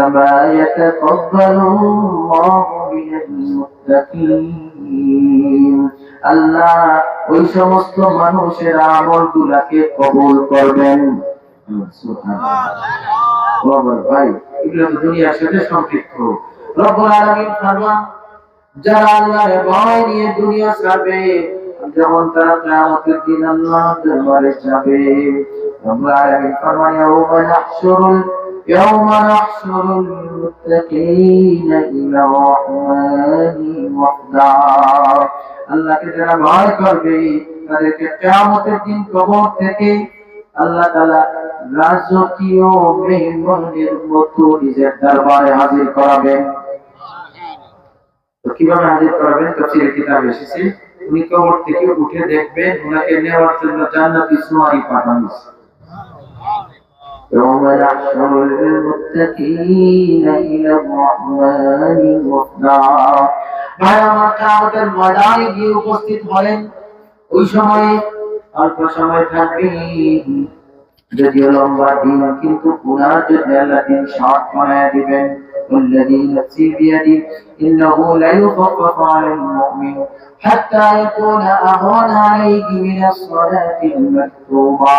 إنما يتقبل الله من المتقين আল্লাহ ওই সমস্ত মানুষের আমল গুলাকে কবুল করবেন বাবার ভাই এগুলো তো দুনিয়ার সাথে সম্পৃক্ত রব্বুল আলামিন ফরমান যারা আল্লাহর ভয় নিয়ে দুনিয়া ছাড়বে যেমন তারা কিয়ামতের দিন আল্লাহর দরবারে যাবে রব্বুল আলামিন ফরমান ইয়াউমা নাহশুরুল ইয়াউমা নাহশুরুল মুত্তাকিনা ইলা রাহমানি ওয়াহদা আল্লাহকে যারা ভয় করবে, তাদেরকে কিয়ামতের দিন কবর থেকে আল্লাহ তাআলা রাজকীয় মেহমানের মতো নিজের দরবারে হাজির করাবেন। কীভাবে হাজির করাবেন? তাফসীর কিতাবে এসেছে, উনি কবর থেকে উঠে দেখবেন ওনাকে নেওয়ার জন্য জান্নাতি সুয়ারি পাঠানো। يوم يحشر المتقين إلى الرحمن وفدا ভাই আমার আমাদের ময়দানে গিয়ে উপস্থিত হলেন ওই সময়ে অল্প সময় থাকবে যদিও লম্বা দিন কিন্তু পুরা যদি আল্লাহ দিন শর্ট বানায় দিবেন والذي نفسي بيده إنه لا يخفف عن المؤمن حتى يكون أهون عليه من الصلاة المكتوبة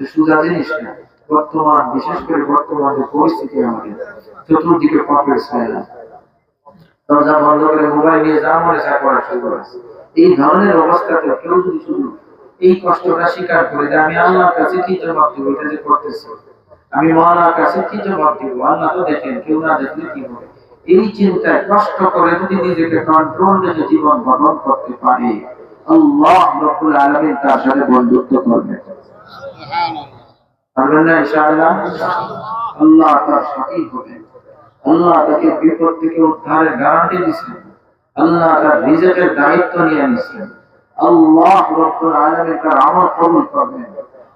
সোজা জিনিস বর্তমান বিশেষ করে বর্তমান পরিস্থিতি আমাদের চতুর্দিকে পাপের ছায়া। দরজা বন্ধ করে মোবাইল নিয়ে যা মনে যা করা শুরু করেছে এই ধরনের অবস্থাতে কেউ যদি শুধু এই কষ্টটা স্বীকার করে যে আমি আল্লাহর কাছে কি জবাব দিব, এটা যে করতেছি। আমি মহানার কাছে কি জবাব দিব? আল্লাহ তো দেখেন, কেউ না দেখলে কি হবে? এই চিন্তায় কষ্ট করে যদি নিজেকে কন্ট্রোল রেখে জীবন গঠন করতে পারে, আল্লাহ রব্বুল আলামিন তার সাথে বন্ধুত্ব করবে। পারবেন আল্লাহ তার সাথী হবেন আল্লাহ তাকে বিপদ থেকে উদ্ধারের গ্যারান্টি দিচ্ছেন আল্লাহ তার রিজেকের দায়িত্ব নিয়ে নিচ্ছেন আল্লাহ রব্বুল আলামিন তার আমল কবুল করবেন।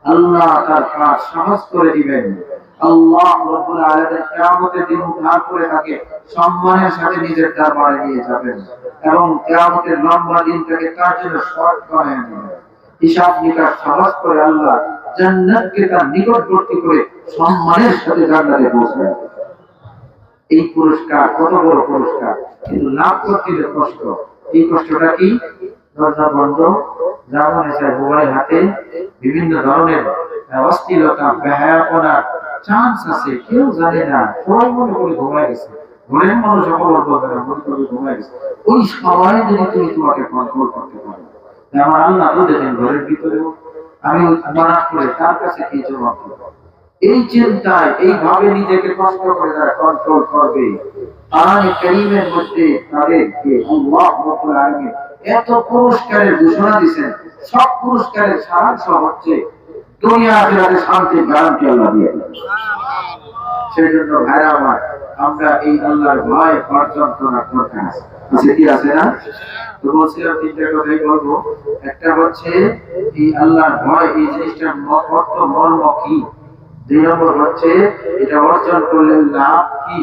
আল্লাহ তার কাজ সহজ করে দিবেন। আল্লাহ রব্বুল আলামিন কিয়ামতের দিন উদ্ধার করে তাকে সম্মানের সাথে নিজের দরবারে নিয়ে যাবেন এবং কিয়ামতের লম্বা দিনটাকে তার জন্য বানিয়ে দিবেন। হিসাব নিকাশ সহজ করে আল্লাহ জান্নাতকে তার নিকটবর্তী করে সম্মানের সাথে জান্নাতে পৌঁছাবেন। এই পুরস্কার, কত বড় পুরস্কার? কিন্তু লাভ করতে যে কষ্ট, এই কষ্টটা কি? দরজা বন্ধ যেমন মোবাইল হাতে বিভিন্ন ধরনের অস্থিরতা ব্যায়াপনার চান্স আছে, কেউ জানে না, সবাই মনে করে ঘুমায় গেছে। ঘরের মানুষ অপর করবে না, মনে করে ঘুমায় গেছে। ওই সময় যদি তুমি তোমাকে কন্ট্রোল করতে পারো আমার আল্লাহ দেখেন ঘরের ভিতরেও আমি মানা করে তার কাছে কি জবাব দেবো। এই চিন্তায় এইভাবে নিজেকে কষ্ট করে তারা কন্ট্রোল করবে। মধ্যে এত পুরস্কারের ঘোষণা সব পুরস্কারের হচ্ছে আমার, আমরা এই ভয় একটা হচ্ছে এই আল্লাহর ভয় এই জিনিসটার অর্থ মর্ম কি? দুই নম্বর হচ্ছে, এটা অর্জন করলে লাভ কি?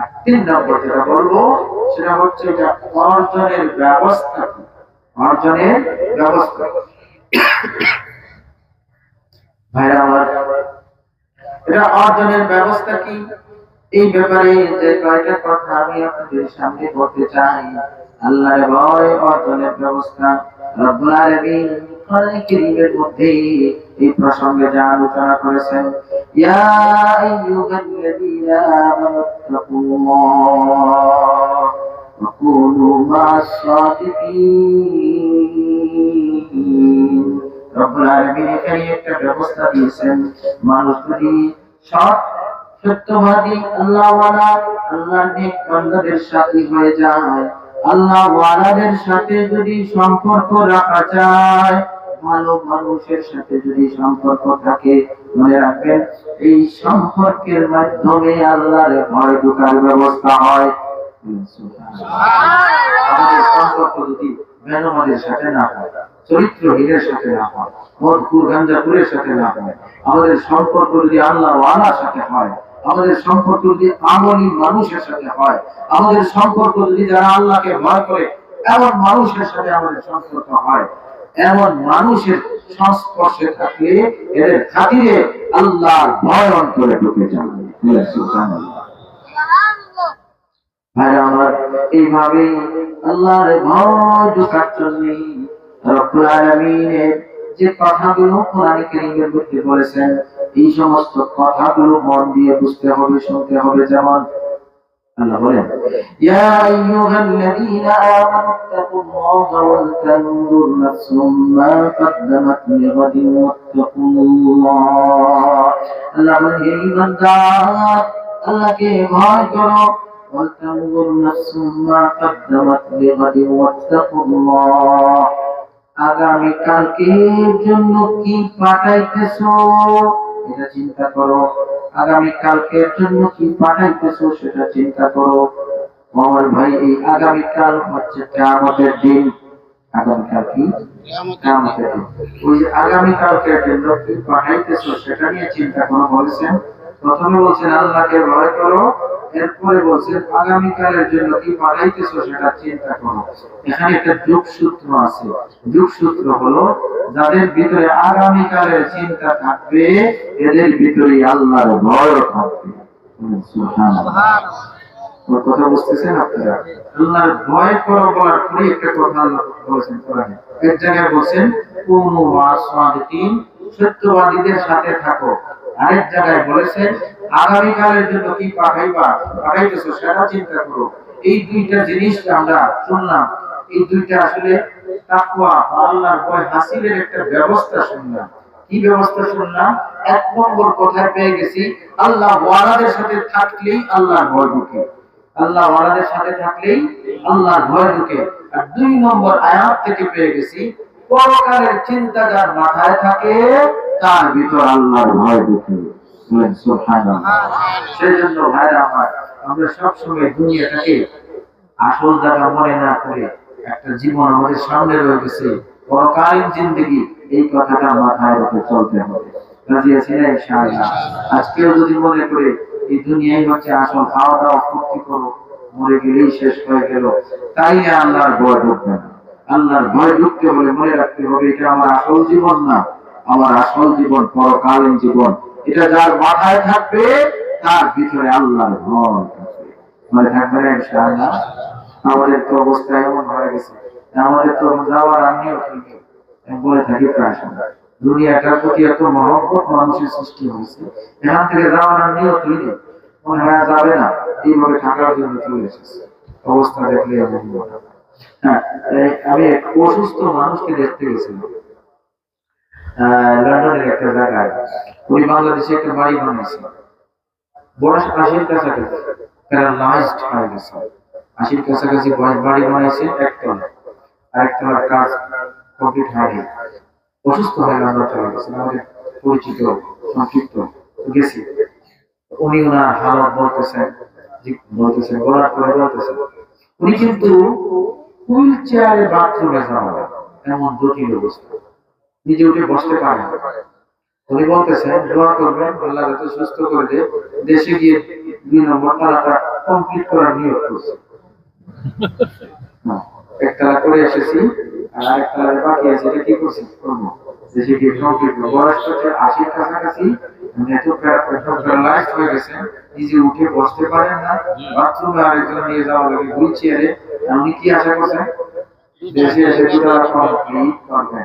আর তিন নম্বর যেটা বলব, সেটা হচ্ছে এটা অর্জনের ব্যবস্থা অর্জনের ব্যবস্থা। ভাইরা আমার, এটা অর্জনের ব্যবস্থা কি? এই ব্যাপারে যে কয়েকটা কথা আমি আপনাদের সামনে বলতে চাই। আল্লাহর ভয় অর্জনের ব্যবস্থা মধ্যে এই প্রসঙ্গে যা আলোচনা করেছেন দিয়েছেন, মানুষ যদি সত্যবাদী আল্লাহ ওয়ালা আল্লাহর নেক বান্দাদের সাথী হয়ে যায় আল্লাহ ওয়ালাদের সাথে যদি সম্পর্ক রাখা যায়, ভালো মানুষের সাথে যদি সম্পর্ক থাকে, মনে রাখবেন, এই সম্পর্কের মাধ্যমে আল্লাহর ভয় ঢোকার ব্যবস্থা হয়। আমাদের সম্পর্ক যদি বেনমাদের সাথে না আল্লাহ সাথে হয় আমাদের সম্পর্ক যদি আমলি মানুষের সাথে হয়, আমাদের সম্পর্ক যদি যারা আল্লাহকে ভয় করে, এমন মানুষের সাথে আমাদের সম্পর্ক হয়। এমন মানুষের সংস্পর্শে থাকলে এদের খাতিরে আল্লাহর ভয় অন্তরে ঢুকে ভাইরা আমার এইভাবে আল্লাহর যে কথাগুলো কোরআন কারীমের মধ্যে বলেছেন এই সমস্ত কথাগুলো মন দিয়ে বুঝতে হবে, শুনতে হবে যেমন আল্লাহ বলেন মা কদ্দামাত লিগাদিন ওয়াত্তাকুল্লাহ। আল্লাহ আগামী কালকের জন্য কি পাঠাইতেছো? এটা চিন্তা করো। আগামী কালকের জন্য কি পাঠাইতেছো সেটা চিন্তা করো। আমার ভাই, এই আগামী কাল হচ্ছে কিয়ামতের দিন। আগামীকাল কি? কিয়ামতের দিন। ওই যে জন্য কি পাঠাইতেছো সেটা নিয়ে চিন্তা করো বলেছেন। প্রথমে বলছেন, আল্লাহকে ভয় করো। এরপরে বলছেন আগামীকালের জন্য কি পাঠাইতেছো সেটা চিন্তা করো। এখানে একটা যোগ সূত্র আছে। যোগ সূত্র হলো যাদের ভিতরে আগামীকালের চিন্তা থাকবে এদের ভিতরে আল্লাহর ভয় থাকবে। কথা বুঝতেছেন আপনারা? আল্লাহর ভয় করো বলার পরে একটা কথা আল্লাহ এক জায়গায় বলছেন কোন সত্যবাদীদের সাথে থাকো। আরেক জায়গায় বলেছেন, আগামীকালের জন্য কি পাঠাইবা? পাঠাইতেছো সেটা চিন্তা করো। এই দুইটা জিনিস আমরা শুনলাম, এই দুইটা আসলে তাকওয়া আল্লাহর ভয় হাসিলের একটা ব্যবস্থা শুনলাম। কি ব্যবস্থা শুনলাম? এক নম্বর কোথায় পেয়ে গেছি, আল্লাহ ওয়ালাদের সাথে থাকলেই আল্লাহর ভয় ঢুকে। আল্লাহ ওয়ালাদের সাথে থাকলেই আল্লাহর ভয় ঢুকে। আর দুই নম্বর আয়াত থেকে পেয়ে গেছি, পরকালের চিন্তা যার মাথায় থাকে তার ভিতর আল্লাহর ভয় ঢুকে আজকেও যদি মনে করে এই দুনিয়াই হচ্ছে আসল খাওয়া দাওয়া ফুর্তি করো, মরে গেলেই শেষ হয়ে গেল, তাই আল্লাহর ভয় ঢুকবে না? আল্লাহর ভয় ঢুকতে হলে মনে রাখতে হবে, এটা আমার আসল জীবন না। আমার আসল জীবন, পরকালীন জীবন, এটা যার মাথায় থাকবে, তার ভিতরে আল্লাহর ভয় থাকবে। মনে থাকবে না ইনশাআল্লাহ? আমাদের তো অবস্থা এমন হয়ে গেছে। আমাদের তো যাওয়ার আমিও ঠিক বলে থাকি প্রায় সময় দুনিয়াটার প্রতি এত মহব্বত মানুষের সৃষ্টি হয়েছে, এখান থেকে যাওয়ার আমিও তৈরি মনে হয় যাবে না। এইভাবে থাকার জন্য চলে এসেছে। অবস্থা দেখলে হ্যাঁ। আমি এক অসুস্থ মানুষকে দেখতে গেছিলাম। লন্ডনের একটা জায়গায়। বাংলাদেশে একটা বাড়ি বানিয়েছে বড় আশির কাছাকাছি প্যারালাইজড হয়ে গেছে। আশির কাছাকাছি বাড়ি বানিয়েছে একতলা আরেকতলার কাজ কমপ্লিট হয়নি। অসুস্থ হয়ে চলে গেছি। আমাদের পরিচিত, সংক্ষিপ্ত গেছি। উনি ওনার হালত বলতেছেন বলতেছেন বলার পরে বলতেছেন উনি কিন্তু হুইল চেয়ারে বাথরুমে যাওয়া, এমন জটিল অবস্থা। নিজে উঠে বসতে পারে উনি বলতেছেন দোয়া করবেন আল্লাহ যাতে সুস্থ করে দে দেশে গিয়ে দুই নম্বর তালাটা কমপ্লিট করার নিয়োগ করছে। হ্যাঁ, করে এসেছি আর বাকি আছে এটা কি করব। দেশে কি সংকীর্ণ বয়স হচ্ছে আশির কাছাকাছি আরেকজন নিয়ে যাওয়া লাগে আপনি কি আশা করছেন? দেশে এসে কমপ্লিট করবেন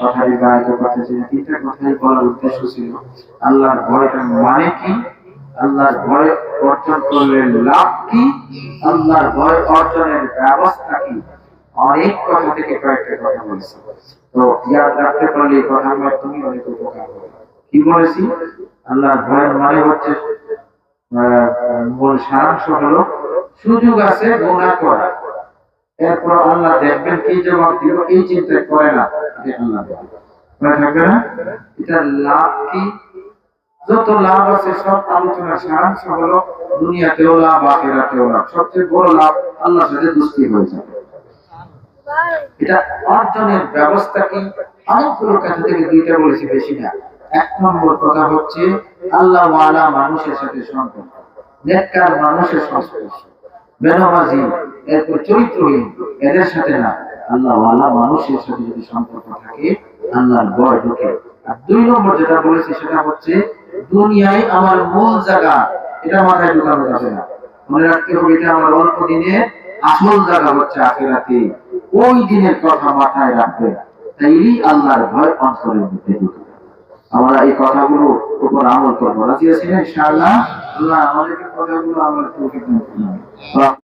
কথা কথাই বলার ছিল, আল্লাহর মানে কি? আল্লাহর ভয় অর্জন করলে আল্লাহর ভয় অর্জনের ব্যবস্থা কি? অনেক কথা থেকে কয়েকটা কথা বলেছি। তো এই অনেক উপকার কি বলেছি? আল্লাহর ভয়ের মানে হচ্ছে মূল সারাংশ হলো, সুযোগ আছে গোনা করা। এরপর আল্লাহ দেখবেন কি জবাব দিব এই চিন্তা করে না আল্লাহ এটা অর্জনের ব্যবস্থা কি? অনেকগুলো কথা থেকে দুইটা বলেছি, বেশি না। এক নম্বর কথা হচ্ছে, আল্লাহ মানুষের সাথে সম্পর্ক। মানুষের সংস্পর্শ। বেনমাজি এরপর চরিত্রহীন, এদের সাথে না। আল্লাহ মানুষের সাথে যদি সম্পর্ক থাকে, আল্লাহর ভয় ঢুকে। আর দুই নম্বর যেটা বলেছি, সেটা হচ্ছে, দুনিয়ায় আমার মূল জায়গা, এটা মাথায় ঢুকানো যাবে না। মনে রাখতে হবে, এটা আমার অল্প দিনে আসল জায়গা হচ্ছে আখেরাতে। ওই দিনের কথা মাথায় রাখবে তাইলেই আল্লাহর ভয় অন্তরের মধ্যে ঢুকবে আমরা এই কথাগুলো উপর আমল করব। রাজি আছি না ইনশাআল্লাহ? আল্লাহ আমাদেরকে কথাগুলো আমরা।